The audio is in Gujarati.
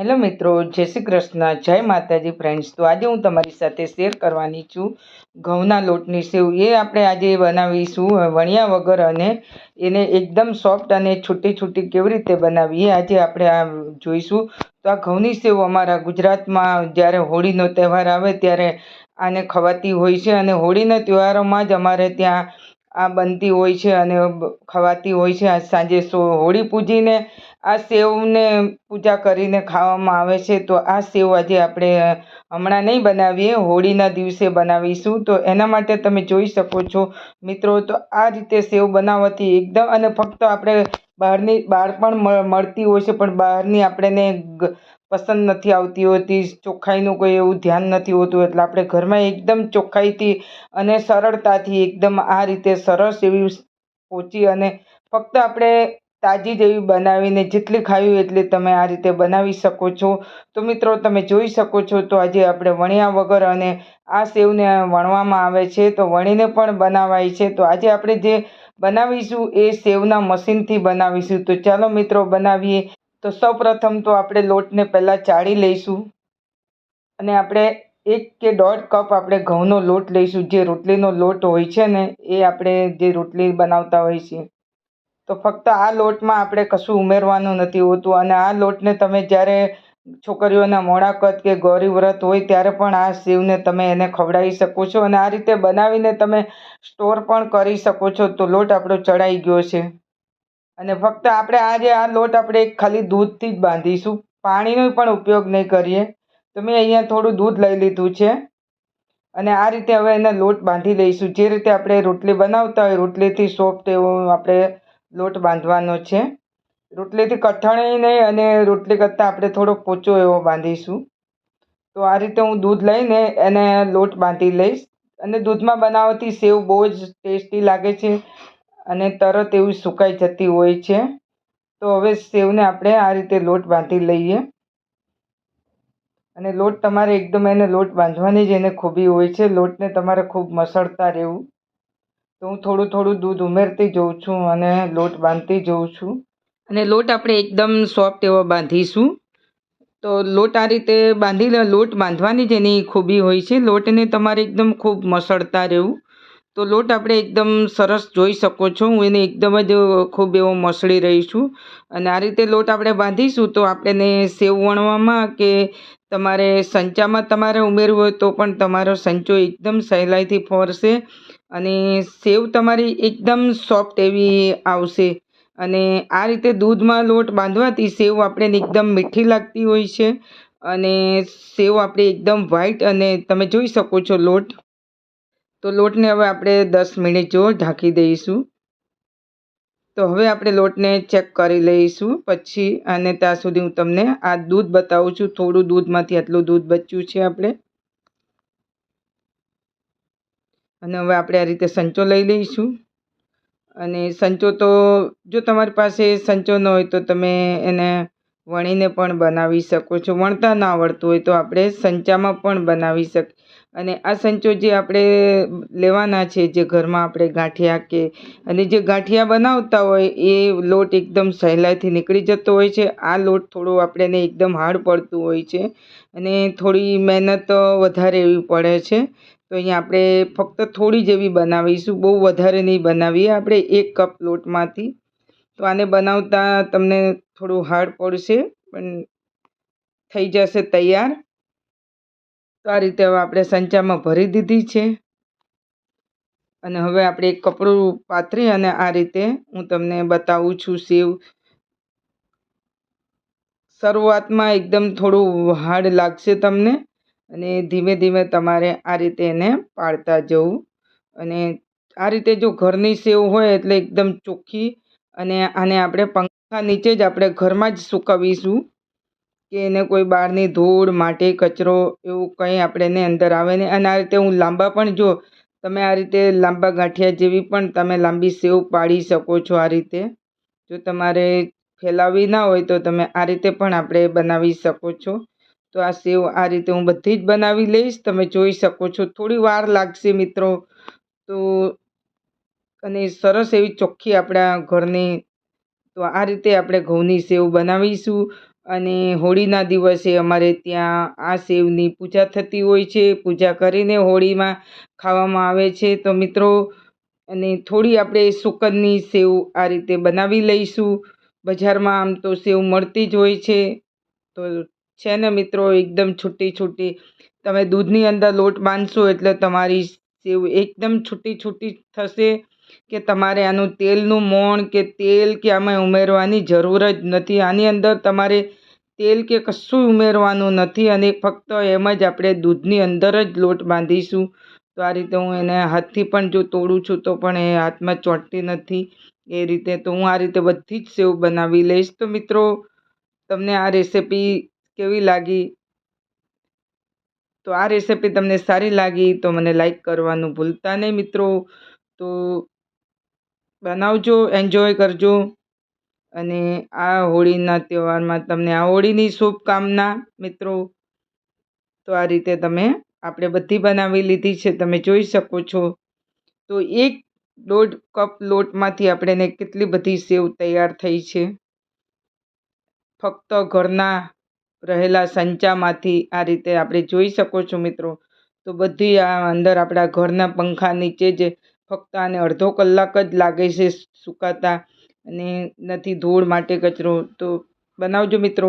હેલો મિત્રો, જય શ્રી કૃષ્ણ, જય માતાજી ફ્રેન્ડ્સ તો આજે હું તમારી સાથે શેર કરવાની છું ઘઉંના લોટની સેવ. એ આપણે આજે બનાવીશું વણ્યા વગર અને એને એકદમ સોફ્ટ અને છૂટી છૂટી કેવી રીતે બનાવીએ આજે આપણે આ જોઈશું. તો આ ઘઉંની સેવ અમારા ગુજરાતમાં જ્યારે હોળીનો તહેવાર આવે ત્યારે આને ખવાતી હોય છે અને હોળીના તહેવારોમાં જ અમારે ત્યાં આ બનતી હોય છે અને ખવાતી હોય છે. આજ સાંજે હોળી પૂજીને આ સેવને પૂજા કરીને ખાવામાં આવે છે. તો આ સેવ આજે આપણે હમણાં નહીં બનાવીએ, હોળીના દિવસે બનાવીશું. તો એના માટે તમે જોઈ શકો છો મિત્રો, તો આ રીતે સેવ બનાવવાથી એકદમ અને ફક્ત આપણે બહારની, બહાર પણ મળતી હોય છે, પણ બહારની આપણને પસંદ નથી આવતી હોતી ચોખ્ખાઈનું કોઈ એવું ધ્યાન નથી હોતું. એટલે આપણે ઘરમાં એકદમ ચોખ્ખાઈથી અને સરળતાથી એકદમ આ રીતે સરસ એવી પહોંચી અને ફક્ત આપણે તાજી જેવી બનાવીને જેટલી ખાવી એટલી તમે આ રીતે બનાવી શકો છો. તો મિત્રો, તમે જોઈ શકો છો, તો આજે આપણે વણ્યા વગર અને આ સેવને વણવામાં આવે છે, તો વણીને પણ બનાવાય છે. તો આજે આપણે જે બનાવીશું એ સેવના મશીનથી બનાવીશું. તો ચાલો મિત્રો, બનાવીએ. તો સૌપ્રથમ તો આપણે લોટને પહેલાં ચાળી લઈશું અને આપણે એક કે દોઢ કપ આપણે ઘઉંનો લોટ લઈશું. જે રોટલીનો લોટ હોય છે ને, એ આપણે જે રોટલી બનાવતા હોઈએ છીએ. તો ફક્ત આ લોટમાં આપણે કશું ઉમેરવાનું નથી હોતું અને આ લોટને તમે જ્યારે છોકરીઓના મોડા કે ગૌરી વ્રત હોય ત્યારે પણ આ સેવને તમે એને ખવડાવી શકો છો અને આ રીતે બનાવીને તમે સ્ટોર પણ કરી શકો છો. તો લોટ આપણો ચડાઈ ગયો છે. અને ફક્ત આપણે આજે આ લોટ આપણે ખાલી દૂધથી જ બાંધીશું. પાણીનો પણ ઉપયોગ નહીં કરીએ. તો મેં અહીંયા થોડું દૂધ લઈ લીધું છે. અને આ રીતે હવે એને લોટ બાંધી લઈશું. જે રીતે આપણે રોટલી બનાવતા હોય, રોટલીથી સોફ્ટ એવો આપણે લોટ બાંધવાનો છે. રોટલીથી કઠણ નહીં અને રોટલી કરતાં આપણે થોડો પોચો એવો બાંધીશું. તો આ રીતે હું દૂધ લઈને એને લોટ બાંધી લઈશ. અને દૂધમાં બનાવવાથી સેવ બહુ જ ટેસ્ટી લાગે છે. અને તરત એવું સુકાઈ જતી હોય છે. તો હવે સેવને આપણે આ રીતે લોટ બાંધી લઈએ. અને લોટ તમારે એકદમ એને લોટ બાંધવાની જ એને ખૂબી હોય છે. લોટને તમારે ખૂબ મસળતા રહેવું. તો હું થોડું થોડું દૂધ ઉમેરતી જઉં છું અને લોટ બાંધતી જઉં છું. અને લોટ આપણે એકદમ સોફ્ટ એવો બાંધીશું. તો લોટ આ રીતે બાંધી લોટ બાંધવાની જ એની ખૂબી હોય છે. લોટને તમારે એકદમ ખૂબ મસળતા રહેવું. તો લોટ આપણે એકદમ સરસ જોઈ શકો છો. હું એને એકદમ જ ખૂબ એવો મસળી રહી છું. અને આ રીતે લોટ આપણે બાંધીશું તો આપણે સેવ વણવામાં કે તમારે સંચામાં તમારે ઉમેરવું હોય તો પણ તમારો સંચો એકદમ સહેલાઈથી ફરશે અને સેવ તમારી એકદમ સોફ્ટ એવી આવશે. અને આ રીતે દૂધમાં લોટ બાંધવાથી સેવ આપણે એકદમ મીઠી લાગતી હોય છે. અને સેવ આપણે એકદમ વ્હાઈટ અને તમે જોઈ શકો છો લોટ. તો લોટને હવે આપણે દસ મિનિટ જો ઢાંકી દઈશું. તો હવે આપણે લોટને ચેક કરી લઈશું પછી અને ત્યાં સુધી હું તમને આ દૂધ બતાવું છું. થોડું દૂધમાંથી આટલું દૂધ બચ્યું છે આપણે. અને હવે આપણે આ રીતે સંચો લઈ લઈશું. અને સંચો તો જો તમારી પાસે સંચો ન હોય તો તમે એને વણીને પણ બનાવી શકો છો. વણતા ના આવડતું હોય તો આપણે સંચામાં પણ બનાવી શક અને આ સંચો જે આપણે લેવાના છે, જે ઘરમાં આપણે ગાંઠિયા કે અને જે ગાંઠિયા બનાવતા હોય, એ લોટ એકદમ સહેલાઈથી નીકળી જતો હોય છે. આ લોટ થોડો આપણને એકદમ હાર્ડ પડતું હોય છે અને થોડી મહેનત વધારે એવી પડે છે. તો અહીંયા આપણે ફક્ત થોડી જેવી બનાવીશું, બહુ વધારે નહીં બનાવીએ આપણે એક કપ લોટમાંથી. તો આને બનાવતા તમને થોડું હાર્ડ પડશે, પણ થઈ જશે તૈયાર. તો આ રીતે હવે આપણે સંચામાં ભરી દીધી છે. અને હવે આપણે એક કપડું પાથરી અને આ રીતે હું તમને બતાવું છું સેવ. શરૂઆતમાં એકદમ થોડું હાર્ડ લાગશે તમને અને ધીમે ધીમે તમારે આ રીતે એને પાડતા જવું. અને આ રીતે જો ઘરની સેવ હોય એટલે એકદમ ચોખ્ખી અને આને આપણે પંખા નીચે જ આપણે ઘરમાં જ સુકવીશું. કે એને કોઈ બહારની ધૂળ, માટી, કચરો એવું કંઈ આપણે એને અંદર આવે નહીં. અને આ રીતે હું લાંબા પણ જો, તમે આ રીતે લાંબા ગાંઠિયા જેવી પણ તમે લાંબી સેવ પાડી શકો છો આ રીતે. જો તમારે ફેલાવી ના હોય તો તમે આ રીતે પણ આપણે બનાવી શકો છો. તો આ સેવ આ રીતે હું બધી જ બનાવી લઈશ. તમે જોઈ શકો છો, થોડી વાર લાગશે મિત્રો. તો અને સરસ એવી ચોખ્ખી આપણા ઘરની, તો આ રીતે આપણે ઘઉંની સેવ બનાવીશું. અને હોળીના દિવસે અમારે ત્યાં આ સેવની પૂજા થતી હોય છે. પૂજા કરીને હોળીમાં ખાવામાં આવે છે. તો મિત્રો, અને થોડી આપણે સુકનની સેવ આ રીતે બનાવી લઈશું. બજારમાં આમ તો સેવ મળતી જ હોય છે. તો છે ને મિત્રો, એકદમ છૂટી છૂટી. તમે દૂધની અંદર લોટ બાંધશો એટલે તમારી સેવ એકદમ છૂટી છૂટી થશે. કે તમારે આનું તેલનું મોણ કે તેલ કે આમાં ઉમેરવાની જરૂર જ નથી. આની અંદર તમારે તેલ કે કશું ઉમેરવાનું નથી અને ફક્ત એમ જ આપણે દૂધની અંદર જ લોટ બાંધીશું. તો આ રીતે હું એને હાથથી પણ જો તોડું છું તો પણ એ હાથમાં ચોંટતી નથી. એ રીતે તો હું આ રીતે બધી જ સેવ બનાવી લઈશ. તો મિત્રો, તમને આ રેસિપી કેવી લાગી? તો આ રેસિપી તમને સારી લાગી તો મને લાઈક કરવાનું ભૂલતા નહીં મિત્રો. તો બનાવજો એન્જોય કરજો. અને આ હોળીના તહેવારમાં તમને, આ હોળીની શુભકામના મિત્રો, તો આ રીતે તમે આપણે બધી બનાવી લીધી છે, તમે જોઈ શકો છો. તો એક દોઢ કપ લોટમાંથી આપણે કેટલી બધી સેવ તૈયાર થઈ છે. ફક્ત ઘરના રહેલા સંચામાંથી આ રીતે આપણે જોઈ શકો છો મિત્રો. તો બધી આ અંદર આપણા ઘરના પંખા નીચે જ ફક્ત આને અડધો કલાક જ લાગે છે સુકાતા અને નથી ધૂળ માટે કચરો. તો બનાવજો મિત્રો.